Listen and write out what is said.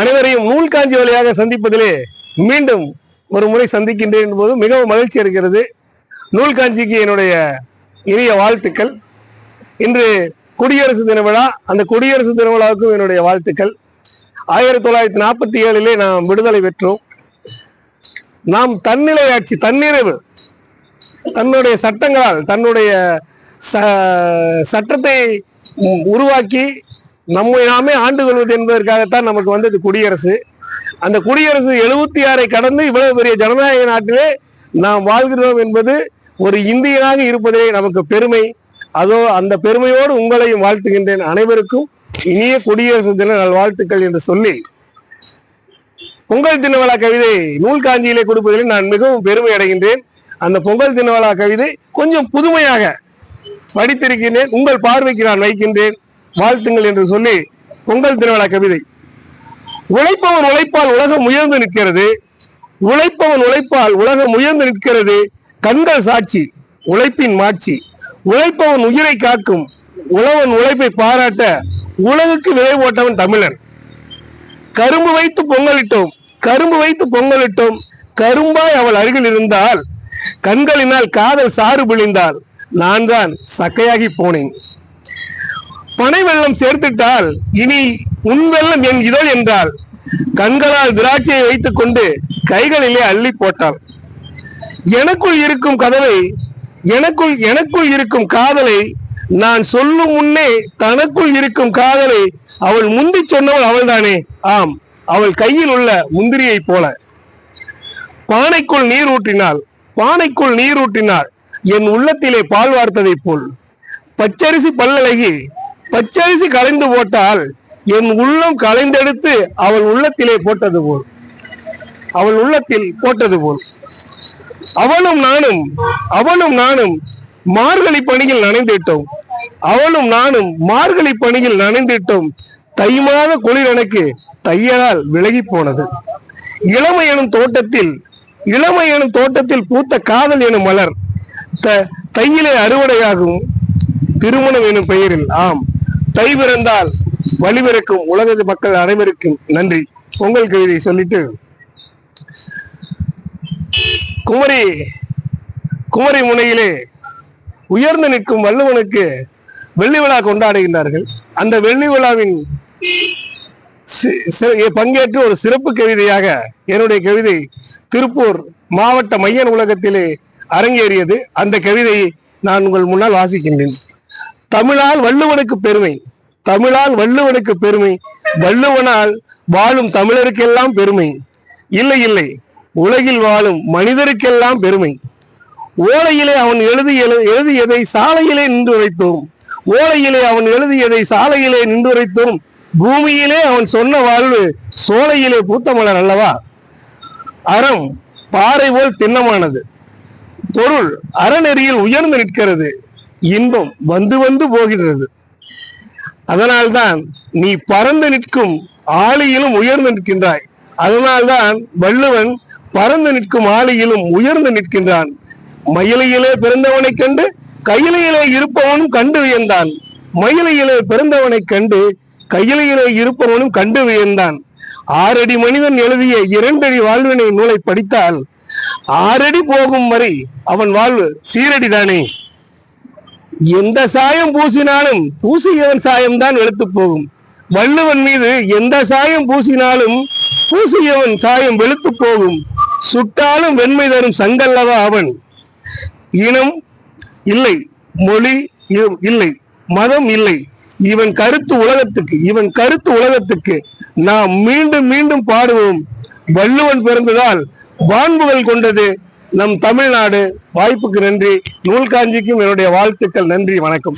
அனைவரையும் நூல்காஞ்சி வழியாக சந்திப்பதிலே மீண்டும் ஒரு முறை சந்திக்கின்றேன் என்பது மிகவும் மகிழ்ச்சி இருக்கிறது நூல்காஞ்சிக்கு என்னுடைய இனிய வாழ்த்துக்கள். இன்று குடியரசு தின விழா. அந்த குடியரசு தின விழாவுக்கும் என்னுடைய வாழ்த்துக்கள். ஆயிரத்தி தொள்ளாயிரத்தி நாற்பத்தி ஏழிலே நாம் விடுதலை பெற்றோம். நாம் தன்னிலை ஆட்சி தன்னிறைவு தன்னுடைய சட்டங்களால் தன்னுடைய ச- சட்டத்தை உருவாக்கி நம்மை நாமே ஆண்டு கொள்வது என்பதற்காகத்தான் நமக்கு வந்தது குடியரசு. அந்த குடியரசு எழுபத்தி ஆறை கடந்து இவ்வளவு பெரிய ஜனநாயக நாட்டிலே நாம் வாழ்கிறோம் என்பது ஒரு இந்தியனாக இருப்பதே நமக்கு பெருமை. அதோ அந்த பெருமையோடு உங்களையும் வாழ்த்துகின்றேன் அனைவருக்கும். இனிய குடியரசு தின நல்வாழ்த்துக்கள் என்று சொல்லி. பொங்கல் தினவலா கவிதை நூல் காஞ்சியிலே கொடுப்பதில் நான் மிகவும் பெருமை அடைகின்றேன். அந்த பொங்கல் தினவலா கவிதை கொஞ்சம் புதுமையாக படித்திருக்கின்றேன். உங்கள் பார்வைக்கு நான் வைக்கின்றேன். வாழ்த்துங்கள் என்று சொல்லி பொங்கல் திருவிழா கவிதை. உழைப்பவன் உழைப்பால் உலகம் உயர்ந்து நிற்கிறது. உழைப்பவன் உழைப்பால் உலகம் உயர்ந்து நிற்கிறது. கண்கள் சாட்சி உழைப்பின் மாட்சி. உழைப்பவன் உயிரை காக்கும். உழவன் உழைப்பை பாராட்ட உலகுக்கு விலை போட்டவன் தமிழன் கரும்பு வைத்து பொங்கலிட்டோம். கரும்பு வைத்து பொங்கலிட்டோம். கரும்பாய் அவள் அருகில் இருந்தால் கண்களினால் காதல் சாறு பிழிந்தால் நான் தான் சக்கையாகி போனேன். பனை வெள்ளம் சேர்த்துட்டால் இனி உன் வெள்ளம் என் இதோ என்றால் கண்களால் திராட்சையை வைத்துக் கொண்டு கைகளிலே அள்ளி போட்டாள். எனக்குள் இருக்கும் கதவை எனக்குள் எனக்குள் இருக்கும் காதலை நான் சொல்லும் முன்னே தனக்குள் இருக்கும் காதலை அவள் முந்தி சொன்னவள் அவள்தானே? ஆம் அவள் கையில் உள்ள முந்திரியைப் போல. பானைக்குள் நீர் ஊற்றினாள் பானைக்குள் நீர் ஊற்றினாள் என் உள்ளத்திலே பால் வார்த்ததைப் போல். பச்சரிசி பல்லழகி பச்சரிசி கலைந்து போட்டால் என் உள்ளம் கலைந்தெடுத்து அவள் உள்ளத்திலே போட்டது போல். அவள் உள்ளத்தில் போட்டது போல். அவனும் நானும் அவனும் நானும் மார்கழி பணியில் நனைந்துவிட்டோம் அவளும் நானும் மார்கழி பணியில் நனைந்துவிட்டோம் தை மாத குளிர் எனக்கு தையலால் விலகி போனது. இளமை எனும் தோட்டத்தில் இளமை எனும் தோட்டத்தில் பூத்த காதல் எனும் மலர் த தையிலே அறுவடையாகும். திருமணம் எனும் பெயரில் ஆம். தை பிறந்தால் வழிபிறக்கும் உலகது மக்கள் அனைவருக்கும் நன்றி. பொங்கல் கவிதை சொல்லிட்டு குமரி குமரி முனையிலே உயர்ந்து நிற்கும் வள்ளுவனுக்கு வெள்ளி விழா கொண்டாடுகின்றார்கள். அந்த வெள்ளி விழாவின் சி- பங்கேற்று ஒரு சிறப்பு கவிதையாக என்னுடைய கவிதை திருப்பூர் மாவட்ட மையன் உலகத்திலே அரங்கேறியது. அந்த கவிதையை நான் உங்கள் முன்னால் வாசிக்கின்றேன். தமிழால் வள்ளுவனுக்கு பெருமை. தமிழால் வள்ளுவனுக்கு பெருமை. வள்ளுவனால் வாழும் தமிழருக்கெல்லாம் பெருமை. இல்லை இல்லை. உலகில் வாழும் மனிதருக்கெல்லாம் பெருமை. ஓலையிலே அவன் எழுதி எழுதியதை சாலையிலே நின்று உரைத்தோம். ஓலையிலே அவன் எழுதியதை சாலையிலே நின்று உரைத்தோம். பூமியிலே அவன் சொன்ன வாழ்வு சோலையிலே பூத்த மலர் அல்லவா? அறம் பாறை போல் திண்ணமானது. பொருள் அறநெறியில் உயர்ந்து நிற்கிறது. இன்பம் வந்து வந்து போகிறது. அதனால்தான் நீ பறந்து நிற்கும் ஆளியிலும் உயர்ந்து நிற்கின்றாய். அதனால்தான் வள்ளுவன் பறந்து நிற்கும் ஆளியிலும் உயர்ந்து நிற்கின்றான். மயிலையிலே பிறந்தவனைக் கண்டு கையிலையிலே இருப்பவனும் கண்டு வியந்தான். மயிலையிலே பிறந்தவனைக் கண்டு கையிலையிலே இருப்பவனும் கண்டு வியந்தான். ஆறடி மனிதன் எழுதிய இரண்டடி வாழ்வினை நூலை படித்தால் ஆறடி போகும் வரை அவன் வாழ்வு சீரடிதானே எந்த சாயம் பூசினாலும் பூசியவன் சாயம்தான் வெளுத்து போகும். வள்ளுவன் மீது எந்த சாயம் பூசினாலும் பூசியவன் சாயம் வெளுத்து போகும். சுட்டாலும் வெண்மை தரும் சங்கல்லவா அவன். இனம் இல்லை மொழி இல்லை மதம் இல்லை. இவன் கருத்து உலகத்துக்கு இவன் கருத்து உலகத்துக்கு நாம் மீண்டும் மீண்டும் பாடுவோம். வள்ளுவன் பிறந்ததால் வான்புகள் கொண்டது நம் தமிழ்நாடு வாய்ப்புக்கு நன்றி. நூல்காஞ்சிக்கும் என்னுடைய வாழ்த்துக்கள். நன்றி. வணக்கம்.